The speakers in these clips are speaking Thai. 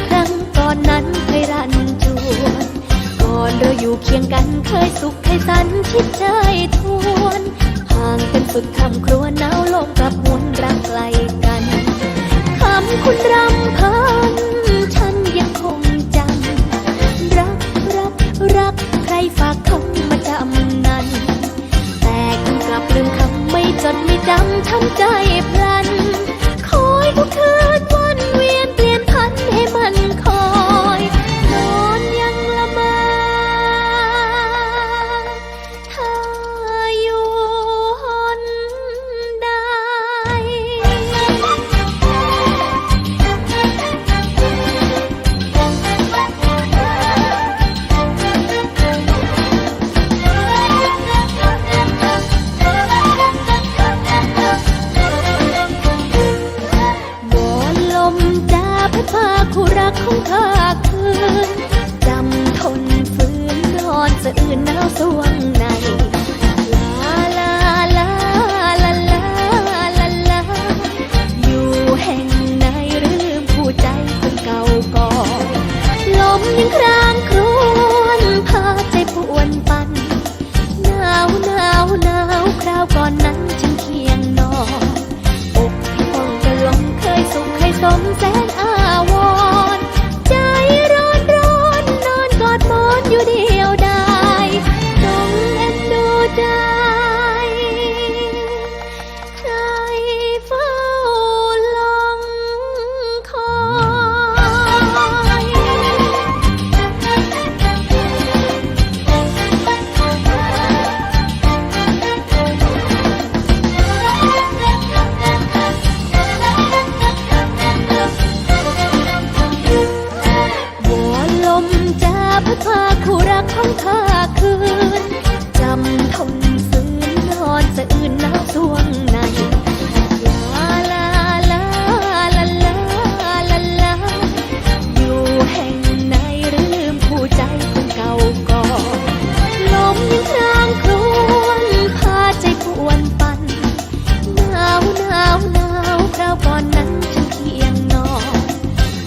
ครั้งก่อนนั้นเคยรันจวน ก่อนเราอยู่เคียงกันเคยสุขเคยสันชิดใจทวน ห่างกันสุดคำครัวหนาวลมกับหวนรักไกลกันคำคุณรำพันฉันยังคงจำรักรักรักใครฝากคำมาจำนั้น แต่คุณกลับลืมคำไม่จดไม่จำช้ำใจพล จ้าพัดพาคู่รักของข้าคืนจำทนฝืนนอนสะอื่นหนาวสวงในลาลาลาลาลาลาลาอยู่แห่งไหนลืมผู้ใจคนเก่าก่อนลมยังครางครวญพาใจปวนปันหนาวหนาวหนาวคราวก่อนนั้น สะอื่นหนาวสวงในลาลาลาลาลาลาลาอยู่แห่งไหนลืมผู้ใจคนเก่าก่อนลมยังครางครวญพาใจปวนปั่นหนาวหนาวหนาวคราวก่อนนั้นฉันเคียงนอน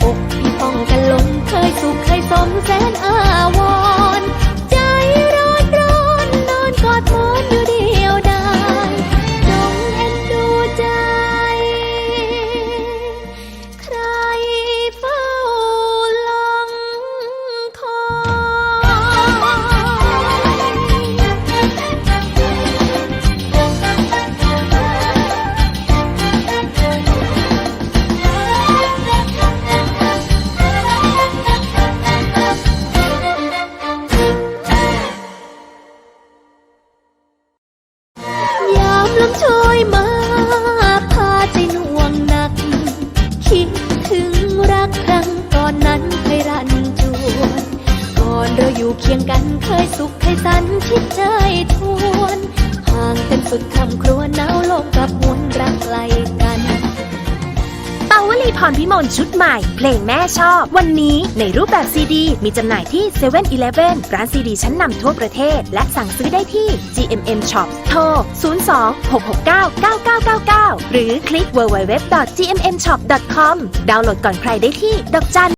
อกพี่ป้องกันลงเคยสุขเคยสมแสนอา ลมช่วยมาพาใจหน่วงหนัก คิดถึงรักครั้งก่อนนั้นเคยรันจวนก่อนเราอยู่เคียงกันเคยสุขเคยสันคิดใจทวนห่างกันสุดคำครัวหนาวลมกับมวนรักไกลกัน ลีพรพิมลชุดใหม่ เพลงแม่ชอบ วันนี้ในรูปแบบซีดี มีจำหน่ายที่7 e เ e ่ e อร้านซีดีชั้นนำทั่วประเทศ และสั่งซื้อได้ที่ GMM Shop โทร 02 669 9999 หรือคลิก www.gmmshop.com ดาวน์โหลดก่อนใครได้ที่ ดอกจัน